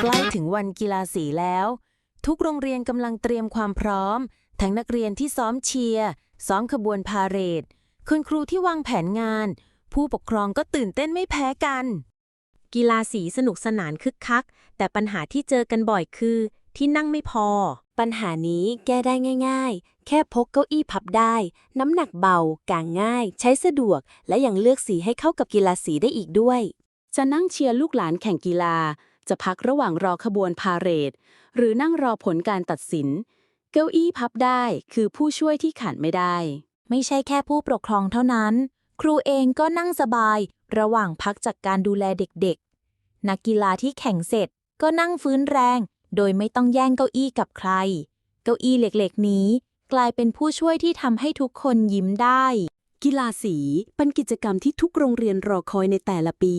ใกล้ถึงวันกีฬาสีแล้ว ทุกโรงเรียนกำลังเตรียมความพร้อม ทั้งนักเรียนที่ซ้อมเชียร์ ซ้อมขบวนพาเหรด คุณครูที่วางแผนงาน ผู้ปกครองก็ตื่นเต้นไม่แพ้กัน กีฬาสีสนุกสนานคึกคัก แต่ปัญหาที่เจอกันบ่อยคือ ที่นั่งไม่พอ ปัญหานี้แก้ได้ง่าย ๆ แค่พกเก้าอี้พับได้ น้ำหนักเบา กางง่าย ใช้สะดวก และยังเลือกสีให้เข้ากับกีฬาสีได้อีกด้วย จะนั่งเชียร์ลูกหลานแข่งกีฬา จะพักระหว่างรอขบวนพาเหรด หรือนั่งรอผลการตัดสิน เก้าอี้พับได้คือผู้ช่วยที่ขาดไม่ได้ ไม่ใช่แค่ผู้ปกครองเท่านั้น ครูเองก็นั่งสบาย ระหว่างพักจากการดูแลเด็กๆ นักกีฬาที่แข่งเสร็จก็นั่งฟื้นแรง โดยไม่ต้องแย่งเก้าอี้กับใคร เก้าอี้เล็กๆ นี้ กลายเป็นผู้ช่วยที่ทำให้ทุกคนยิ้มได้ กีฬาสีเป็นกิจกรรมที่ทุกโรงเรียนรอคอยในแต่ละปี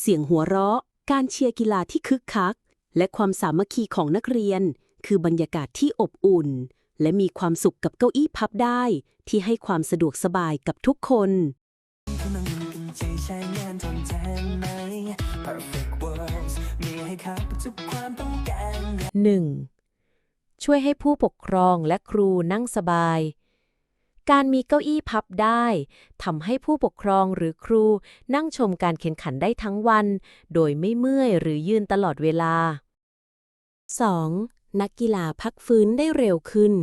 เสียงหัวเราะ การเชียร์กีฬาที่คึกคัก และความสามัคคีของนักเรียน คือบรรยากาศที่อบอุ่น และมีความสุขกับเก้าอี้พับได้ ที่ให้ความสะดวกสบายกับทุกคนใจใช้งานทนแทนไหม Perfect words มีให้เขาทุกความต้องการ 1. ช่วยให้ผู้ปกครองและครูนั่งสบาย การมีเก้าอี้พับได้ทำให้ผู้ปกครองหรือครูนั่งชมการแข่งขันได้ทั้งวัน โดยไม่เมื่อยหรือยืนตลอดเวลา 2. นักกีฬาพักฟื้นได้เร็วขึ้น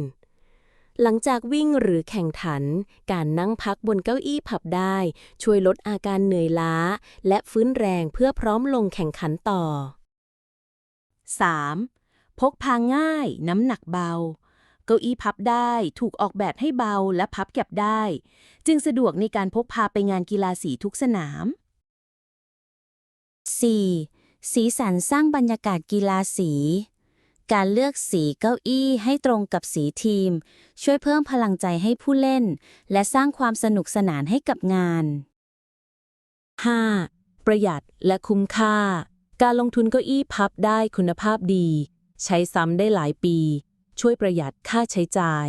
หลังจากวิ่งหรือแข่งขัน การนั่งพักบนเก้าอี้พับได้ ช่วยลดอาการเหนื่อยล้า และฟื้นแรงเพื่อพร้อมลงแข่งขันต่อ 3. พกพาง่าย น้ำหนักเบา เก้าอี้พับได้ถูกออกแบบให้เบาและพับเก็บได้ จึงสะดวกในการพกพาไปงานกีฬาสีทุกสนาม 4. สีสันสร้างบรรยากาศกีฬาสี การเลือกสีเก้าอี้ให้ตรงกับสีทีม ช่วยเพิ่มพลังใจให้ผู้เล่น และสร้างความสนุกสนานให้กับงาน 5. ประหยัดและคุ้มค่า การลงทุนเก้าอี้พับได้คุณภาพดี ใช้ซ้ำได้หลายปี ช่วยประหยัดค่าใช้จ่าย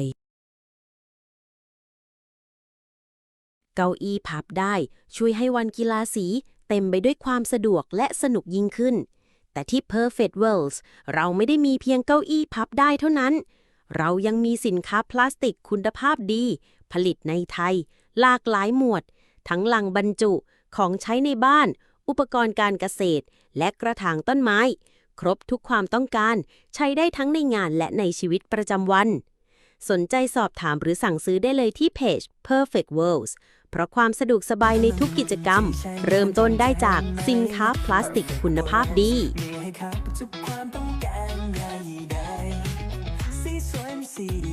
เก้าอี้พับได้ช่วยให้วันกีฬาสีเต็มไปด้วยความสะดวกและสนุกยิ่งขึ้น แต่ที่ Perfect Worlds เราไม่ได้มีเพียงเก้าอี้พับได้เท่านั้น เรายังมีสินค้าพลาสติกคุณภาพดี ผลิตในไทย หลากหลายหมวด ทั้งลังบรรจุของใช้ในบ้าน อุปกรณ์การเกษตร และกระถางต้นไม้ ครบทุกความต้องการ ใช้ได้ทั้งในงานและในชีวิตประจำวัน สนใจสอบถามหรือสั่งซื้อได้เลยที่เพจ Perfect Worlds เพราะความสะดวกสบายในทุกกิจกรรม เริ่มต้นได้จากสินค้าพลาสติกคุณภาพดีสีสวยมีสี